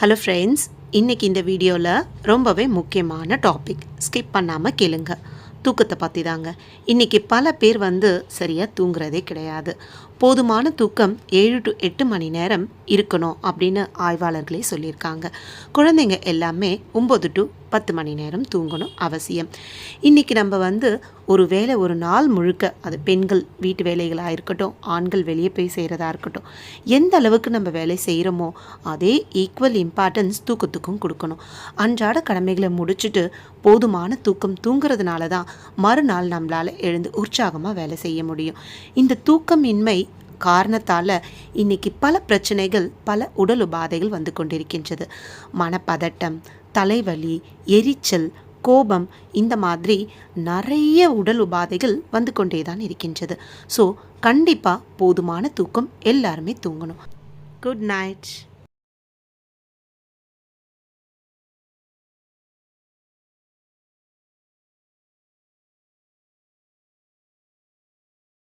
Hello friends இன்றைக்கி இந்த வீடியோவில் ரொம்பவே முக்கியமான டாபிக் ஸ்கிப் பண்ணாமல் கேளுங்க. தூக்கத்தை பற்றி தாங்க. இன்றைக்கி பல பேர் வந்து சரியாக தூங்குறதே கிடையாது. போதுமான தூக்கம் ஏழு டு எட்டு மணி நேரம் இருக்கணும் அப்படின்னு ஆய்வாளர்களே சொல்லியிருக்காங்க. குழந்தைங்க எல்லாமே ஒம்பது டு பத்து மணி நேரம் தூங்கணும் அவசியம். இன்றைக்கி நம்ம வந்து ஒரு வேலை ஒரு நாள் முழுக்க அது பெண்கள் வீட்டு வேலைகளாக இருக்கட்டும் ஆண்கள் வெளியே போய் செய்கிறதா இருக்கட்டும் எந்த அளவுக்கு நம்ம வேலை செய்கிறோமோ அதே ஈக்குவல் இம்பார்ட்டன்ஸ் தூக்கத்துக்கும் கொடுக்கணும். அன்றாட கடமைகளை முடிச்சுட்டு போதுமான தூக்கம் தூங்குறதுனால தான் மறுநாள் நம்மளால் எழுந்து உற்சாகமாக வேலை செய்ய முடியும். இந்த தூக்கமின்மை காரணத்தால் இன்னைக்கு பல பிரச்சனைகள் பல உடல் உபாதைகள் வந்து கொண்டிருக்கின்றது. மனப்பதட்டம் தலைவலி எரிச்சல் கோபம் இந்த மாதிரி நிறைய உடல் உபாதைகள் வந்து கொண்டே தான் இருக்கின்றது. ஸோ கண்டிப்பாக போதுமான தூக்கம் எல்லாருமே தூங்கணும். Good night.